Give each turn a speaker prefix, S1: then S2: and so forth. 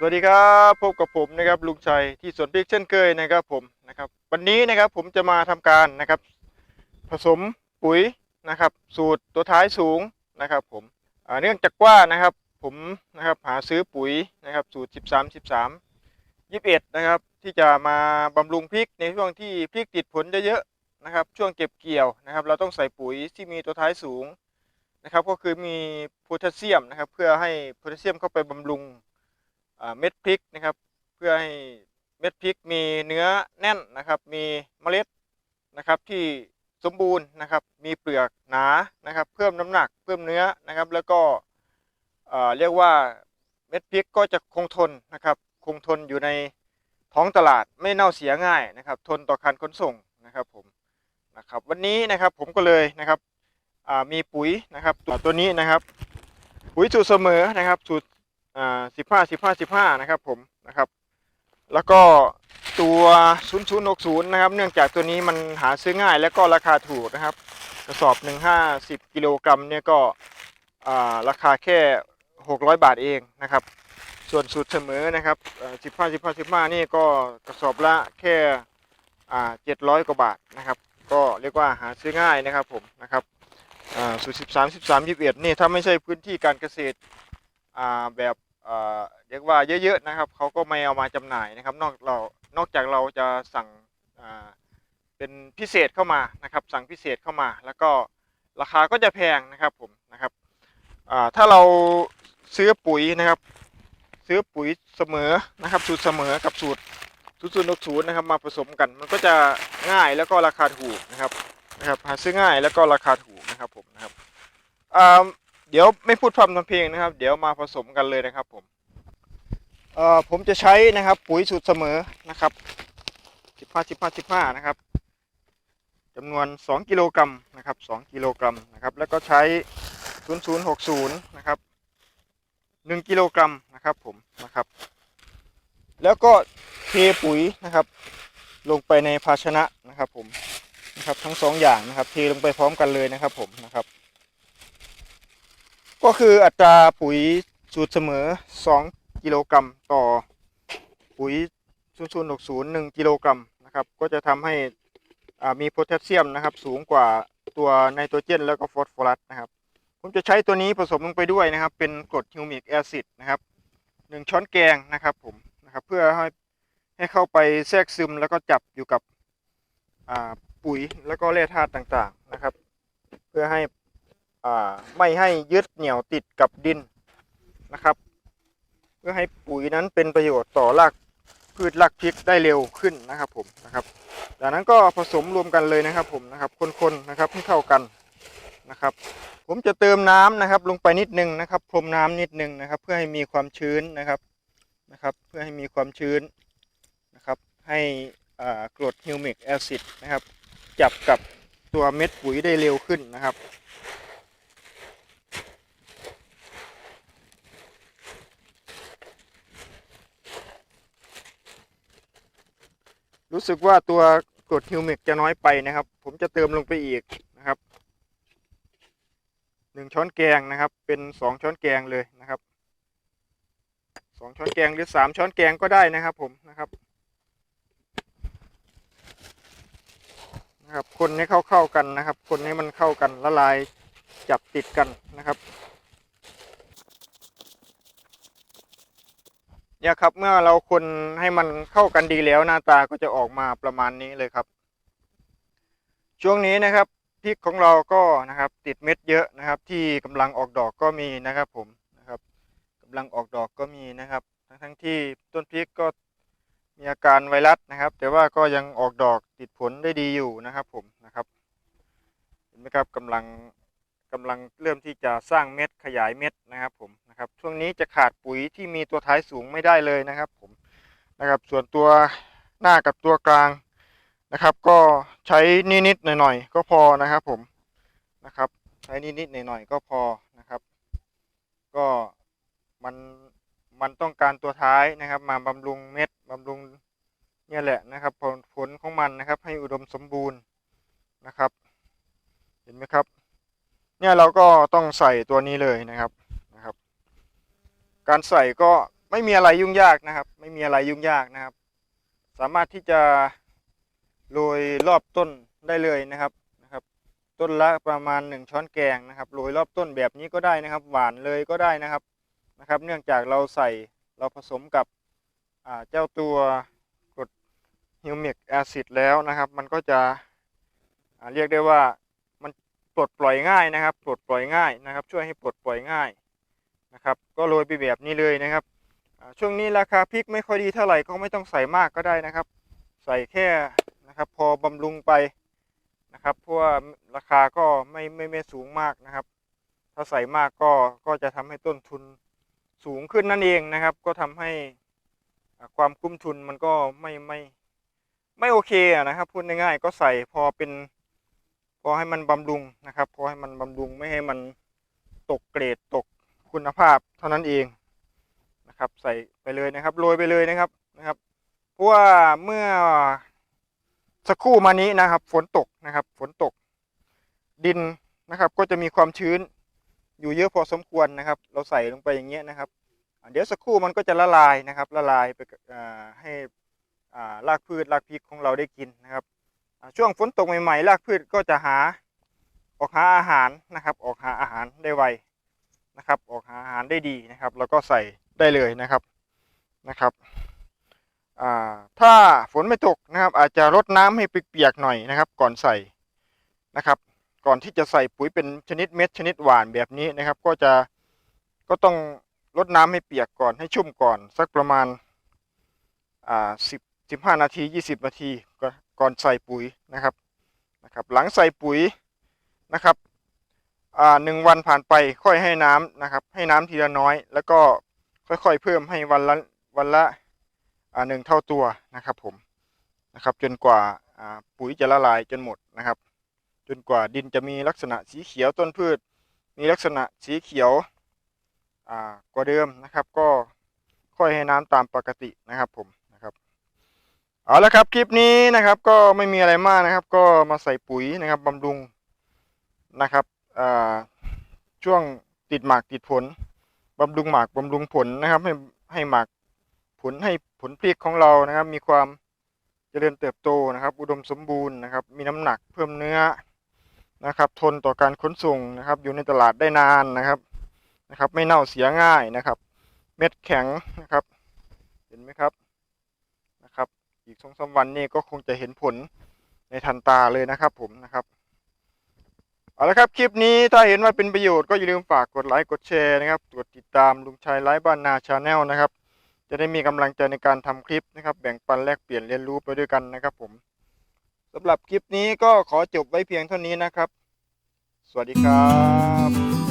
S1: สวัสดีครับพบกับผมนะครับลุงชัยที่สวนพริกเช่นเคยนะครับผมนะครับวันนี้นะครับผมจะมาทำการนะครับ ผสมปุ๋ยนะครับ สูตรตัวท้ายสูงนะครับ ผมเนื่องจากว่านะครับผมนะครับหาซื้อปุ๋ยนะครับสูตร 13 13 21 นะครับ ที่จะมาบำรุงพริกในช่วงที่พริกติดผลเยอะๆนะครับ ช่วงเก็บเกี่ยวนะครับ เราต้องใส่ปุ๋ยที่มีตัวท้ายสูงนะครับ ก็คือมีโพแทสเซียมนะครับ เพื่อให้โพแทสเซียมเข้าไปบำรุง เม็ดพริกนะครับ เพื่อให้เม็ดพริกมีเนื้อแน่นนะครับ มีเมล็ดนะครับที่สมบูรณ์นะครับ มีเปลือกหนานะครับ เพิ่มน้ำหนักเพิ่มเนื้อนะครับ แล้วก็เรียกว่าเม็ดพริกก็จะคงทนนะครับ คงทนอยู่ในท้องตลาดไม่เน่าเสียง่ายนะครับ ทนต่อการขนส่งนะครับผมนะครับ วันนี้นะครับผมก็เลยนะครับมีปุ๋ยนะครับตัวตัวนี้นะครับ ปุ๋ยสูตรเสมอนะครับสูตร อ่าสิบห้าสิบห้าสิบห้านะครับผมนะครับ แล้วก็ตัวศูนย์ศูนย์หกศูนย์นะครับ เนื่องจากตัวนี้มันหาซื้อง่ายและก็ราคาถูกนะครับ กระสอบหนึ่งห้าสิบกิโลกรัมเนี่ยก็อ่าราคาแค่หกร้อยบาทเองนะครับ ส่วนสูตรเสมอนะครับสิบห้าสิบห้าสิบห้านี่ก็กระสอบละแค่อ่าเจ็ดร้อยกว่าบาทนะครับ ก็เรียกว่าหาซื้อง่ายนะครับผมนะครับอ่าสูตรสิบสามสิบสามยี่สิบเอ็ดนี่ถ้าไม่ใช่พื้นที่การเกษตรอ่าแบบ เรียกว่าเยอะๆนะครับเขาก็ไม่เอามาจำหน่ายนะครับ นอกเรานอกจากเราจะสั่งเป็นพิเศษเข้ามานะครับ สั่งพิเศษเข้ามา แล้วก็ราคาก็จะแพงนะครับผมนะครับถ้าเราซื้อปุ๋ยนะครับ ซื้อปุ๋ยเสมอนะครับ สูตรเสมอกับสูตรสูตรศูนย์ศูนย์นะครับมาผสมกัน มันก็จะง่ายแล้วก็ราคาถูกนะครับนะครับหาซื้อง่ายแล้วก็ราคาถูกนะครับผมนะครับอ่า เดี๋ยวไม่พูดพร่ำทำเพลงนะครับ เดี๋ยวมาผสมกันเลยนะครับ ผมเอ่อผมจะใช้นะครับ ปุ๋ยสูตรเสมอนะครับสิบห้าสิบห้าสิบห้านะครับจำนวนสองกิโลกรัมนะครับสองกิโลกรัมนะครับ แล้วก็ใช้ศูนย์ศูนย์หกศูนย์นะครับหนึ่งกิโลกรัมนะครับผมนะครับ แล้วก็เทปุ๋ยนะครับ ลงไปในภาชนะนะครับผมนะครับทั้งสองอย่างนะครับ เทลงไปพร้อมกันเลยนะครับผมนะครับ ก็คืออัตราปุ๋ยสูตรเสมอ 2 กิโลกรัมต่อปุ๋ย 0060 1กิโลกรัมนะครับ ก็จะทำให้มีโพแทสเซียมนะครับ สูงกว่าตัวไนโตรเจน แล้วก็ฟอสฟอรัสนะครับ ผมจะใช้ตัวนี้ผสมลงไปด้วยนะครับ เป็นกรดฮิวมิกแอซิดนะครับหนึ่งช้อนแกงนะครับผมนะครับ เพื่อให้ให้เข้าไปแทรกซึมแล้วก็จับอยู่กับปุ๋ยแล้วก็แร่ธาตุต่างๆนะครับ เพื่อให้ ไม่ให้ยึดเหนี่ยวติดกับดินนะครับ เพื่อให้ปุ๋ยนั้นเป็นประโยชน์ต่อรากพืชรากพริกได้เร็วขึ้นนะครับผมนะครับจากนั้นก็ผสมรวมกันเลยนะครับผมนะครับคนๆนะครับให้เข้ากันนะครับ ผมจะเติมน้ำนะครับ ลงไปนิดนึงนะครับ พรมน้ำนิดนึงนะครับ เพื่อให้มีความชื้นนะครับนะครับ เพื่อให้มีความชื้นนะครับ ให้อ่ากรดฮิวมิกแอซิดนะครับ จับกับตัวเม็ดปุ๋ยได้เร็วขึ้นนะครับ รู้สึกว่าตัวกรดฮิวมิกจะน้อยไปนะครับ ผมจะเติมลงไปอีกนะครับหนึ่งช้อนแกงนะครับ เป็นสองช้อนแกงเลยนะครับสองช้อนแกงหรือสามช้อนแกงก็ได้นะครับ ผมนะครับนะครับ คนให้เข้าเข้ากันนะครับ คนให้มันเข้ากันละลายจับติดกันนะครับ เนี่ยครับ เมื่อเราคนให้มันเข้ากันดีแล้วหน้าตาก็จะออกมาประมาณนี้เลยครับ ช่วงนี้นะครับพริกของเราก็นะครับติดเม็ดเยอะนะครับ ที่กำลังออกดอกก็มีนะครับ ผมนะครับกำลังออกดอกก็มีนะครับ ทั้งทั้งที่ต้นพริกก็มีอาการไวรัสนะครับ แต่ว่าก็ยังออกดอกติดผลได้ดีอยู่นะครับ ผมนะครับเห็นไหมครับกำลัง กำลังเริ่มที่จะสร้างเม็ดขยายเม็ดนะครับผมนะครับช่วงนี้จะขาดปุ๋ยที่มีตัวท้ายสูงไม่ได้เลยนะครับผมนะครับส่วนตัวหน้ากับตัวกลางนะครับ ก็ใช้นิดๆหน่อยๆก็พอนะครับผมนะครับใช้นิดๆหน่อยๆก็พอนะครับ ก็มันมันต้องการตัวท้ายนะครับ มาบำรุงเม็ดบำรุงเนี่ยแหละนะครับผลผลของมันนะครับ ให้อุดมสมบูรณ์นะครับ เห็นไหมครับ เนี่ยเราก็ต้องใส่ตัวนี้เลยนะครับนะครับ การใส่ก็ไม่มีอะไรยุ่งยากนะครับ ไม่มีอะไรยุ่งยากนะครับ สามารถที่จะโรยรอบต้นได้เลยนะครับนะครับ ต้นละประมาณหนึ่งช้อนแกงนะครับโรยรอบต้นแบบนี้ก็ได้นะครับ หวานเลยก็ได้นะครับนะครับ เนื่องจากเราใส่เราผสมกับเจ้าตัวกรดฮิวมิกแอซิดแล้วนะครับ มันก็จะเรียกได้ว่า ปลดปล่อยง่ายนะครับ ปลดปล่อยง่ายนะครับ ช่วยให้ปลดปล่อยง่ายนะครับ ก็โรยไปแบบนี้เลยนะครับ ช่วงนี้ราคาพริกไม่ค่อยดีเท่าไหร่ก็ไม่ต้องใส่มากก็ได้นะครับ ใส่แค่นะครับพอบำรุงไปนะครับเพราะว่าราคาก็ไม่ไม่ไม่สูงมากนะครับ ถ้าใส่มากก็ก็จะทำให้ต้นทุนสูงขึ้นนั่นเองนะครับ ก็ทำให้ความคุ้มทุนมันก็ไม่ไม่ไม่โอเคนะครับพูดง่ายๆก็ใส่พอเป็น พอให้มันบำรุงนะครับพอให้มันบำรุงไม่ให้มันตกเกรดตกคุณภาพเท่านั้นเองนะครับ ใส่ไปเลยนะครับโรยไปเลยนะครับนะครับเพราะว่าเมื่อสักครู่มานี้นะครับ ฝนตกนะครับ ฝนตก ดินนะครับ ก็จะมีความชื้นอยู่เยอะพอสมควรนะครับ เราใส่ลงไปอย่างเงี้ยนะครับ เดี๋ยวสักครู่มันก็จะละลายนะครับ ละลายไปให้อ่ารากพืชรากพริกของเราได้กินนะครับ ช่วงฝนตกใหม่ๆรากพืชก็จะหาออกหาอาหารนะครับ ออกหาอาหารได้ไวนะครับ ออกหาอาหารได้ดีนะครับ แล้วก็ใส่ได้เลยนะครับนะครับถ้าฝนไม่ตกนะครับ อาจจะรดน้ำให้เปียกๆหน่อยนะครับ ก่อนใส่นะครับ ก่อนที่จะใส่ปุ๋ยเป็นชนิดเม็ดชนิดหวานแบบนี้นะครับ ก็จะก็ต้องรดน้ำให้เปียกก่อนให้ชุ่มก่อน สักประมาณอ่าสิบสิบห้านาทียี่สิบนาที ก่อนใส่ปุ๋ยนะครับนะครับ หลังใส่ปุ๋ยนะครับอ่าหนึ่งวันผ่านไปค่อยให้น้ำนะครับ ให้น้ำทีละน้อย แล้วก็ค่อยๆ เพิ่มให้วันละวันละอ่าหนึ่งเท่าตัวนะครับผมนะครับ จนกว่าอ่าปุ๋ยจะละลายจนหมดนะครับ จนกว่าดินจะมีลักษณะสีเขียวต้นพืช มีลักษณะสีเขียวอ่ากว่าเดิมนะครับ ก็ค่อยให้น้ำตามปกตินะครับผม เอาละครับคลิปนี้นะครับ ก็ไม่มีอะไรมากนะครับ ก็มาใส่ปุ๋ยนะครับบำรุงนะครับช่วงติดหมากติดผลบำรุงหมากบำรุงผลนะครับ ให้ให้หมากผลให้ผลพริกของเรานะครับ มีความเจริญเติบโตนะครับ อุดมสมบูรณ์นะครับ มีน้ำหนักเพิ่มเนื้อนะครับ ทนต่อการขนส่งนะครับ อยู่ในตลาดได้นานนะครับนะครับ ไม่เน่าเสียง่ายนะครับ เม็ดแข็งนะครับ เห็นไหมครับ อีกสองสามวันนี้ก็คงจะเห็นผลในทันตาเลยนะครับ ผมนะครับเอาละครับคลิปนี้ถ้าเห็นว่าเป็นประโยชน์ก็อย่าลืมฝากกดไลค์กดแชร์นะครับกดติดตามลุงชัยไลฟ์บ้านนาชาแนลนะครับ จะได้มีกำลังใจในการทำคลิปนะครับ แบ่งปันแลกเปลี่ยนเรียนรู้ไปด้วยกันนะครับ ผมสำหรับคลิปนี้ก็ขอจบไว้เพียงเท่านี้นะครับ สวัสดีครับ